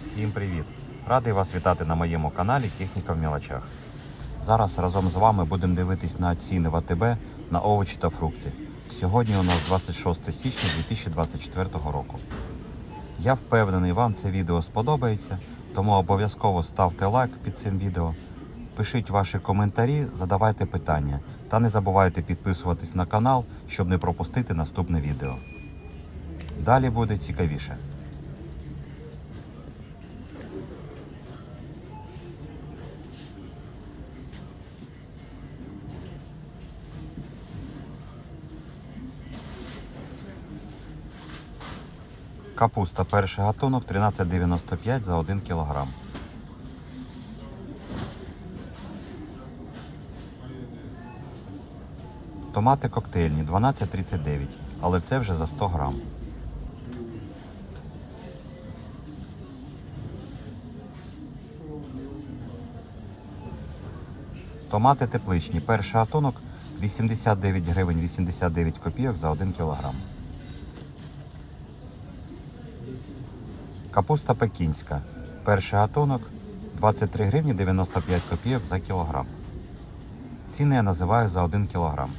Всім привіт! Радий вас вітати на моєму каналі Техніка в мілочах. Зараз разом з вами будемо дивитись на ціни в АТБ на овочі та фрукти. Сьогодні у нас 26 січня 2024 року. Я впевнений, вам це відео сподобається, тому обов'язково ставте лайк під цим відео. Пишіть ваші коментарі, задавайте питання та не забувайте підписуватись на канал, щоб не пропустити наступне відео. Далі буде цікавіше. Капуста перший гатунок 13,95 за 1 кг. Томати коктейльні 12,39, але це вже за 100 грам. Томати тепличні. Перший гатунок 89 гривень 89 копійок за 1 кілограм. Капуста пекінська. Перший гатунок 23 гривні 95 копійок за кілограм. Ціни я називаю за 1 кілограм.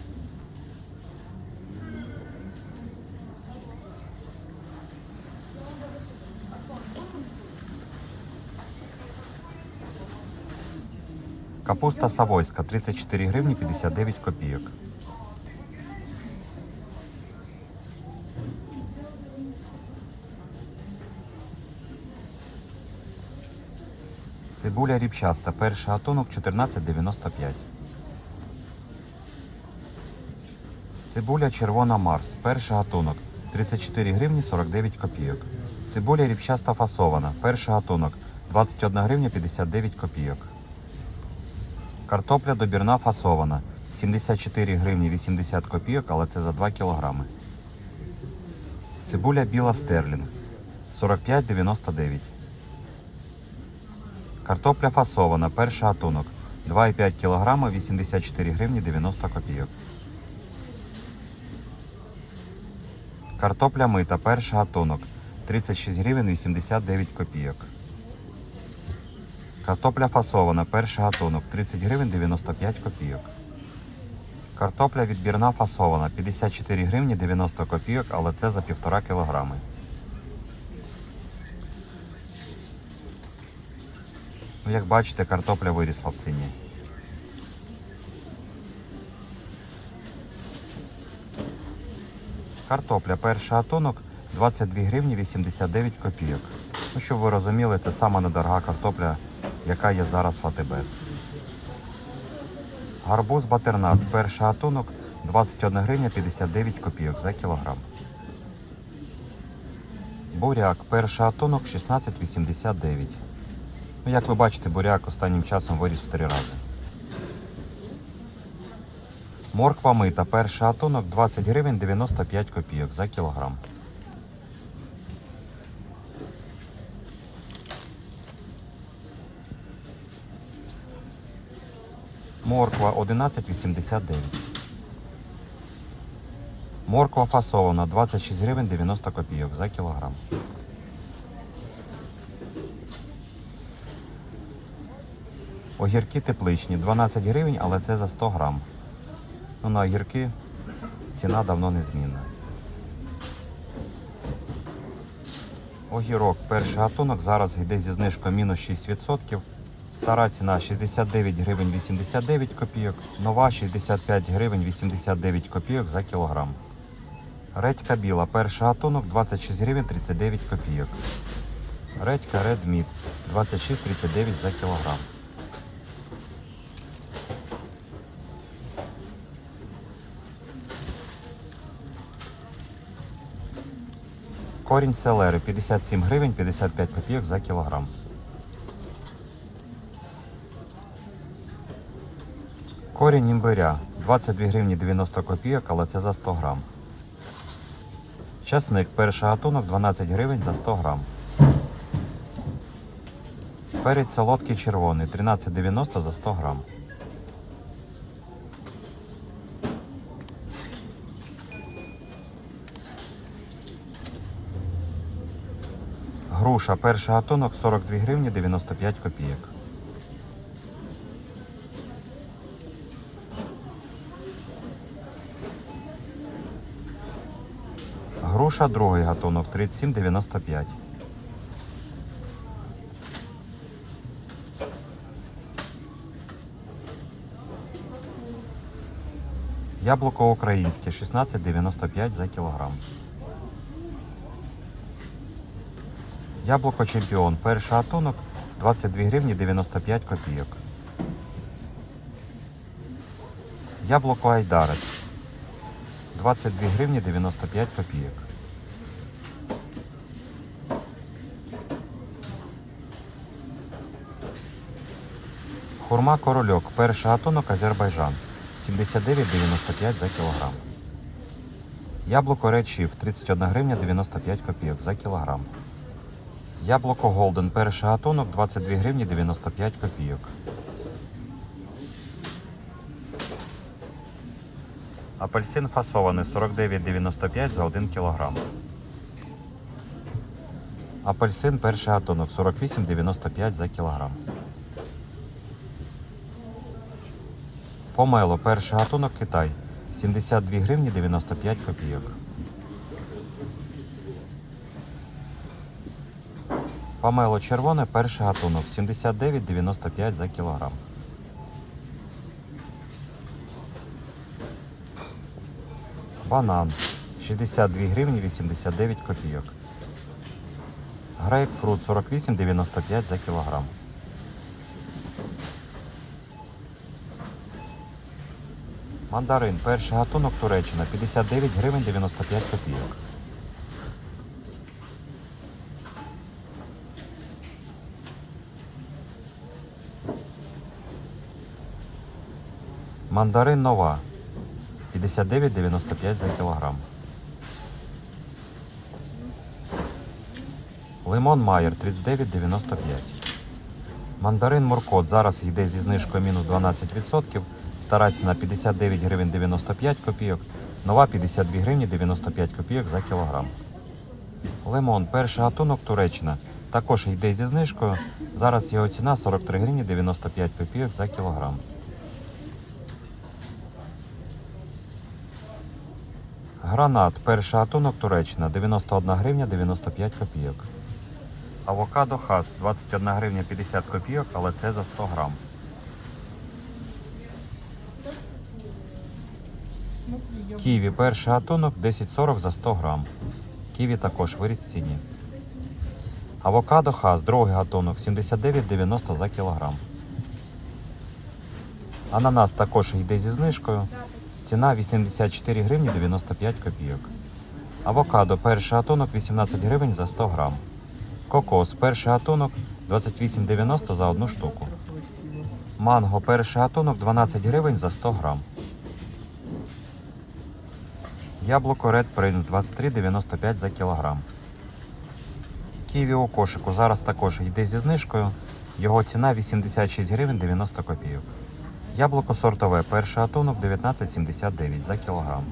Капуста савойська 34 гривні 59 копійок. Цибуля ріпчаста, перший гатунок 14,95. Цибуля червона Марс, перший гатунок 34 гривні 49 копійок. Цибуля ріпчаста фасована, перший гатунок 21 гривня 59 копійок. Картопля добірна фасована 74 гривні 80 копійок, але це за 2 кілограми. Цибуля біла стерлінг 45,99. Картопля фасована, перший гатунок 2,5 кг 84 гривні 90 копійок. Картопля мита, перший гатунок 36 гривень 89 копійок. Картопля фасована, перший гатунок 30 гривень 95 копійок. Картопля відбірна фасована 54 гривні 90 копійок, але це за 1,5 кілограми. Ну, як бачите, картопля вирісла в ціні. Картопля перший гатунок 22 гривні 89 копійок. Ну, щоб ви розуміли, це сама недорога картопля, яка є зараз в АТБ. Гарбуз батернат перший гатунок 21 гривня 59 копійок за кілограм. Буряк перший гатунок 16,89. Ну, як ви бачите, буряк останнім часом виріс в три рази. Морква мита, перший гатунок 20 гривень 95 копійок за кілограм. Морква 11,89. Морква фасована 26 гривень 90 копійок за кілограм. Огірки тепличні 12 гривень, але це за 100 грам. Ну, на огірки ціна давно не змінна. Огірок перший гатунок зараз йде зі знижкою мінус 6%. Стара ціна 69 гривень 89 копійок, нова 65 гривень 89 копійок за кілограм. Редька біла, перший гатунок 26 гривень 39 копійок. Редька Red Meat 26,39 за кілограм. Корінь селери 57 гривень 55 копійок за кілограм. Корінь імбиря 22 гривні 90 копійок, але це за 100 грам. Часник перший гатунок 12 гривень за 100 грам. Перець солодкий червоний 13,90 за 100 грам. Груша, перший гатунок 42 гривні 95 копійок. Груша, другий гатунок 37,95. Яблуко українське 16,95 за кілограм. Яблуко чемпіон. Перший гатунок 22 гривні 95 копійок. Яблуко Айдарець 22 гривні 95 копійок. Хурма корольок. Перший гатунок Азербайджан 79,95 за кілограм. Яблуко Chief 31 гривня 95 копійок за кілограм. Яблуко Голден перший гатунок 22 гривні 95 копійок. Апельсин фасований 49,95 за 1 кілограм. Апельсин перший гатунок 48,95 за кілограм. Помело перший гатунок Китай 72 гривні 95 копійок. Помело червоне перший гатунок 79,95 за кілограм. Банан 62 гривні 89 копійок. Грейпфрут 48,95 за кілограм. Мандарин перший гатунок Туреччина 59 гривень 95 копійок. Мандарин нова 59,95 за кілограм. Лимон Майер 39,95. Мандарин Муркот зараз йде зі знижкою мінус 12%. Стара ціна 59 гривень 95 копійок. Нова 52 гривні 95 копійок за кілограм. Лимон, перший гатунок Туреччина. Також йде зі знижкою. Зараз його ціна 43 гривні 95 копійок за кілограм. Гранат, перший гатунок Туреччина 91 гривня 95 копійок. Авокадо хас 21 гривня 50 копійок, але це за 100 грам. Ківі перший гатунок 10,40 за 100 грам. Ківі також виріс в ціні. Авокадо хас, другий гатунок 79,90 за кілограм. Ананас також йде зі знижкою. Ціна 84 гривні 95 копійок. Авокадо перший гатунок 18 гривень за 100 грам. Кокос перший гатунок 28,90 за одну штуку. Манго перший гатунок 12 гривень за 100 грам. Яблуко Red Prince 23,95 за кілограм. Ківі у кошику зараз також йде зі знижкою. Його ціна 86 гривень 90 копійок. Яблуко сортове, перший гатунок 19,79 за кілограм.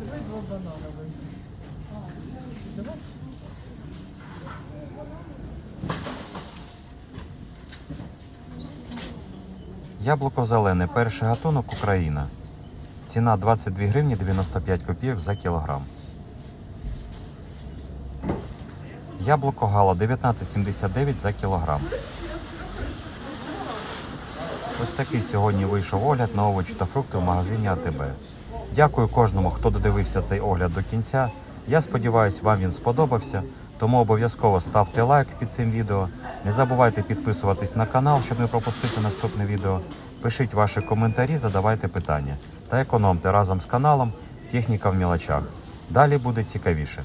Яблуко зелене, перший гатунок Україна. Ціна 22 гривні 95 копійок за кілограм. Яблуко гала 19,79 за кілограм. Ось такий сьогодні вийшов огляд на овочі та фрукти в магазині АТБ. Дякую кожному, хто додивився цей огляд до кінця. Я сподіваюся, вам він сподобався. Тому обов'язково ставте лайк під цим відео. Не забувайте підписуватись на канал, щоб не пропустити наступне відео. Пишіть ваші коментарі, задавайте питання та економте разом з каналом Техніка в мілочах. Далі буде цікавіше.